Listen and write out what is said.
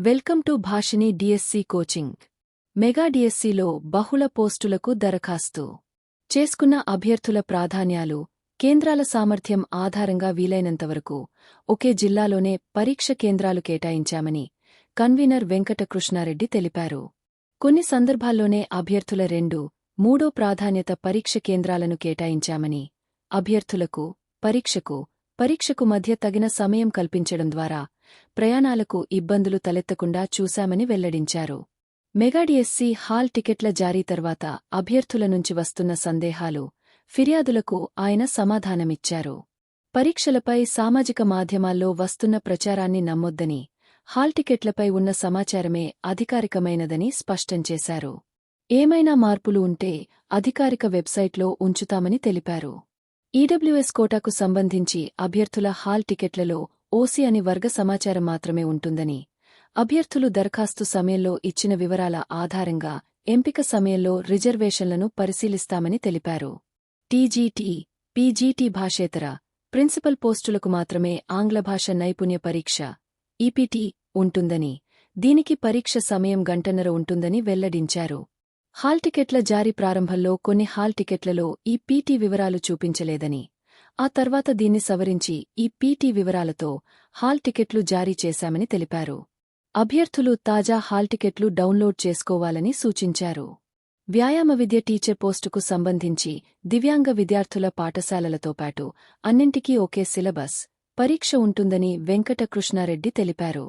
Welcome to Bhashini DSC coaching. Mega డిఎస్సిలో బహుళ పోస్టులకు దరఖాస్తు. చేసుకున్న అభ్యర్థుల ప్రాధాన్యాలు కేంద్రాల సామర్థ్యం ఆధారంగా వీలైనంతవరకు ఒకే జిల్లాలోనే పరీక్ష కేంద్రాలు కేటాయించామని కన్వీనర్ వెంకటకృష్ణారెడ్డి తెలిపారు. కొన్ని సందర్భాల్లోనే అభ్యర్థుల రెండు మూడో ప్రాధాన్యత పరీక్ష కేంద్రాలను కేటాయించామని అభ్యర్థులకు పరీక్షకు పరీక్షకు మధ్య తగిన సమయం కల్పించడం ద్వారా ప్రయాణాలకు ఇబ్బందులు తలెత్తకుండా చూశామని వెల్లడించారు. మెగాడిఎస్సీ హాల్ టికెట్ల జారీ తర్వాత అభ్యర్థుల నుంచి వస్తున్న సందేహాలు ఫిర్యాదులకు ఆయన సమాధానమిచ్చారు. పరీక్షలపై సామాజిక మాధ్యమాల్లో వస్తున్న ప్రచారాన్ని నమ్మొద్దని హాల్ టికెట్లపై ఉన్న సమాచారమే అధికారికమైనదని స్పష్టం చేశారు. ఏమైనా మార్పులు ఉంటే అధికారిక వెబ్సైట్లో ఉంచుతామని తెలిపారు. ఈడబ్ల్యూఎస్ కోటాకు సంబంధించి అభ్యర్థుల హాల్ టికెట్లలో ఓసీ అని వర్గ సమాచారం మాత్రమే ఉంటుందని అభ్యర్థులు దరఖాస్తు సమయంలో ఇచ్చిన వివరాల ఆధారంగా ఎంపిక సమయంలో రిజర్వేషన్లను పరిశీలిస్తామని తెలిపారు. టీజీటీ పీజీటీ భాషేతర ప్రిన్సిపల్ పోస్టులకు మాత్రమే ఆంగ్ల భాష నైపుణ్య పరీక్ష ఈపీటీ ఉంటుందని దీనికి పరీక్ష సమయం గంటన్నర ఉంటుందని వెల్లడించారు. హాల్ టికెట్ల జారీ ప్రారంభంలో కొన్ని హాల్ టికెట్లలో ఈ పీటీ వివరాలు చూపించలేదని ఆ తర్వాత దీన్ని సవరించి ఈ పీటీ వివరాలతో హాల్ టికెట్లు జారీ చేశామని తెలిపారు. అభ్యర్థులు తాజా హాల్ టికెట్లు డౌన్లోడ్ చేసుకోవాలని సూచించారు. వ్యాయామ విద్య టీచర్ పోస్టుకు సంబంధించి దివ్యాంగ విద్యార్థుల పాఠశాలలతో పాటు అన్నింటికీ ఒకే సిలబస్ పరీక్ష ఉంటుందని వెంకటకృష్ణారెడ్డి తెలిపారు.